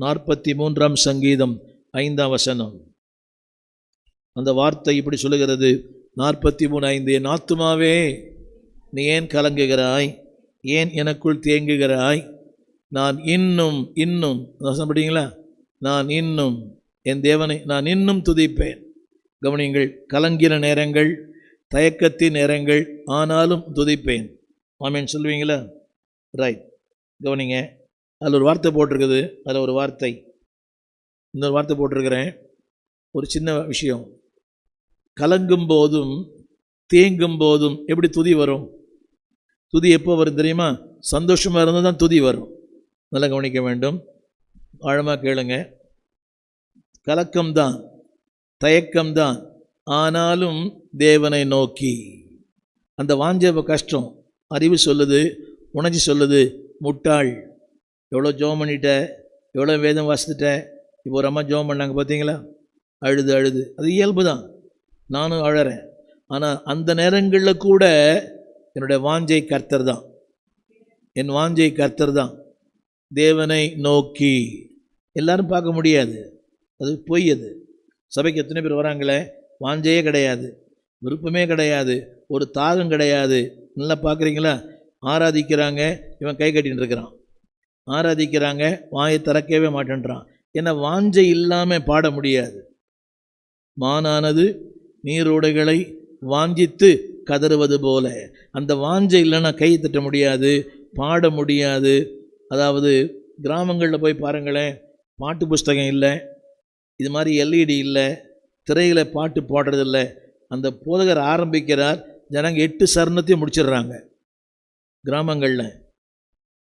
நாற்பத்தி மூன்றாம் சங்கீதம் ஐந்தாம் வசனம். அந்த வார்த்தை இப்படி சொல்லுகிறது. நாற்பத்தி மூணு ஐந்து என் ஆத்துமாவே நீ ஏன் கலங்குகிறாய்? ஏன் எனக்குள் தேங்குகிறாய்? நான் இன்னும் இன்னும் வசனம் படிங்களா? நான் இன்னும் என் தேவனை நான் இன்னும் துதிப்பேன். கவனியுங்கள் கலங்கிற நேரங்கள் தயக்கத்தின் நேரங்கள் ஆனாலும் துதிப்பேன். ஆமேன் சொல்லுவீங்களா? ரைட் கவனிங்க அதில் ஒரு வார்த்தை போட்டிருக்குது. அதில் ஒரு வார்த்தை. இன்னொரு வார்த்தை போட்டிருக்கிறேன். ஒரு சின்ன விஷயம். கலங்கும் போதும் தேங்கும் போதும் எப்படி துதி வரும்? துதி எப்போ வரும் தெரியுமா? சந்தோஷமாக இருந்தால் தான் துதி வரும். நல்லா கவனிக்க வேண்டும். ஆழமாக கேளுங்க. கலக்கம்தான் தயக்கம்தான். ஆனாலும் தேவனை நோக்கி. அந்த வாஞ்ச கஷ்டம் அறிவு சொல்லுது உணர்ச்சி சொல்லுது முட்டாள். எவ்வளோ ஜோம் பண்ணிட்டேன் எவ்வளோ வேதம் வாசித்துட்டேன் இப்போ ஒரு அம்மா ஜோம் பண்ணாங்க பார்த்தீங்களா? அழுது அழுது. அது இயல்பு தான். நானும் அழறேன். ஆனால் அந்த நேரங்களில் கூட என்னுடைய வாஞ்சை கர்த்தர் தான். என் வாஞ்சை கர்த்தர் தான். தேவனை நோக்கி. எல்லாரும் பார்க்க முடியாது. அது பொய் அது. சபைக்கு எத்தனை பேர் வராங்களே? வாஞ்சையே கிடையாது. விருப்பமே கிடையாது. ஒரு தாகம் கிடையாது. நல்லா பார்க்குறீங்களா? ஆராதிக்கிறாங்க. இவன் கை கட்டின்னு இருக்கிறான். ஆராதிக்கிறாங்க வாயை திறக்கவே மாட்டேன்றான். ஏன்னா வாஞ்சை இல்லாமல் பாட முடியாது. மானானது நீரோடைகளை வாஞ்சித்து கதறுவது போல. அந்த வாஞ்சை இல்லைன்னா கை தட்ட முடியாது பாட முடியாது. அதாவது கிராமங்களில் போய் பாருங்களேன் பாட்டு புஸ்தகம் இல்லை இது மாதிரி எல்இடி இல்லை திரையில் பாட்டு போடுறதில்ல அந்த போதகர் ஆரம்பிக்கிறார் ஜனங்க எட்டு சரணத்தையும் முடிச்சிடுறாங்க. கிராமங்களில்.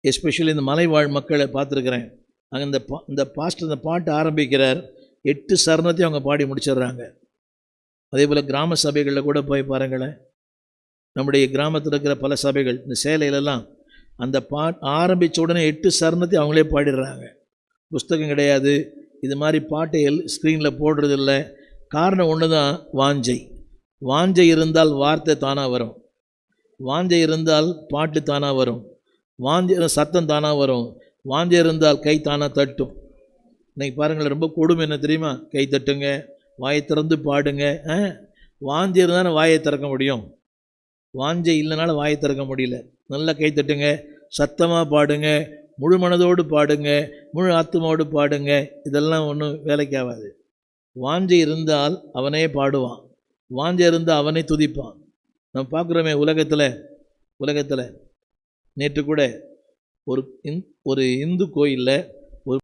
எஸ்பெஷலி இந்த மலைவாழ் மக்களை பார்த்துருக்குறேன். அங்கே இந்த பா இந்த பாஸ்டர் இந்த பாட்டு ஆரம்பிக்கிறார். எட்டு சரணத்தையும் அவங்க பாடி முடிச்சிடுறாங்க. அதே போல் கிராம சபைகளில் கூட போய் பாருங்களேன். நம்முடைய கிராமத்தில் இருக்கிற பல சபைகள் இந்த சேலையிலலாம் அந்த பாட் ஆரம்பித்த உடனே எட்டு சரணத்தையும் அவங்களே பாடிடுறாங்க. புஸ்தகம் கிடையாது. இது மாதிரி பாட்டை எல் ஸ்க்ரீனில் போடுறதில்ல. காரணம் ஒன்று தான் வாஞ்சை. வாஞ்சை இருந்தால் வார்த்தை தானாக வரும். வாஞ்சை இருந்தால் பாட்டு தானாக வரும். வாந்தி சத்தம் தானாக வரும். வாந்தி இருந்தால் கை தானாக தட்டும். இன்றைக்கி பாருங்களேன் ரொம்ப கொடுமை என்ன தெரியுமா? கை தட்டுங்க வாயை திறந்து பாடுங்க ஆ? வாஞ்சை இருந்தால் வாயை திறக்க முடியும். வாஞ்சை இல்லைனால வாயை திறக்க முடியல. நல்லா கை தட்டுங்க சத்தமாக பாடுங்க முழு மனதோடு பாடுங்க முழு ஆத்மாவோடு பாடுங்க இதெல்லாம் ஒன்றும் வேலைக்கு ஆகாது வாஞ்சை இருந்தால் அவனே பாடுவான். வாஞ்சை இருந்தால் அவனே துதிப்பான். நம்ம பார்க்குறோமே உலகத்தில் உலகத்தில் நேற்று கூட ஒரு இந் ஒரு இந்து கோயிலில்